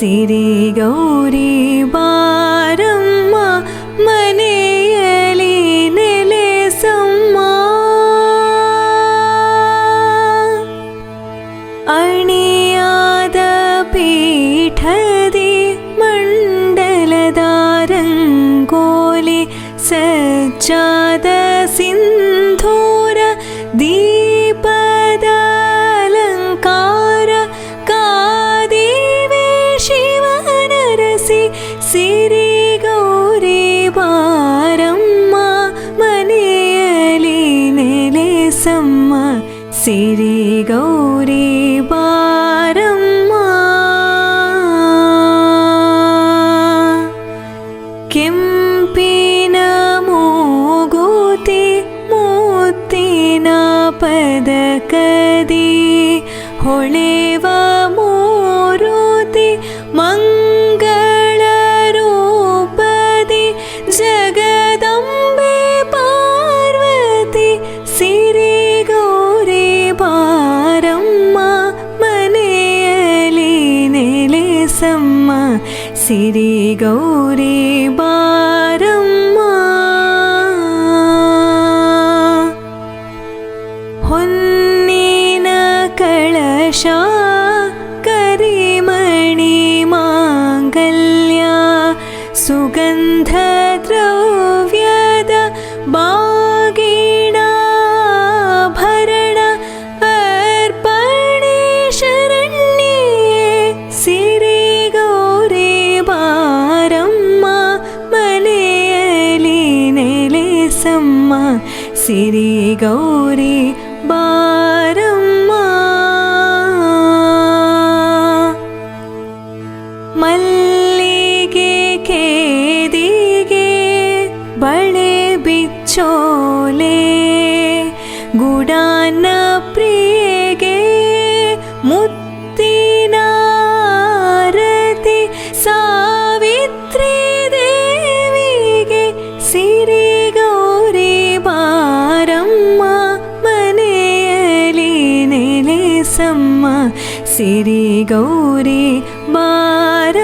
Siri Gauri ബാരമ്മ മനയലി നിലസമ്മ അണിയാത പീഠതി മണ്ഡലതാരങ്കോലി സജ്ജാത സിന്ധോ ಸಿರಿ ಗೌರಿ ಬಾರಮ್ಮ ಮನೆಯಲಿ ನೆಲೆಸಮ್ಮ ಸಿರಿ ಗೌರಿ ಬಾರಮ್ಮ ಕೆಂಪಿನ ಮೂಗುತಿ ಮುತ್ತಿನ ಪದಕದಿ ಹೊಳೆವ ಸಿರಿ ಗೌರಿ ಬಾರಮ್ಮ. ಹೊನ್ನಿನ ಕಳಶ സിരി ഗൗരി ബാരമ്മ. മല്ലികെ കേദികെ ബളെ ബിച്ചോലെ ഗുഡാന सिरि गौरी मार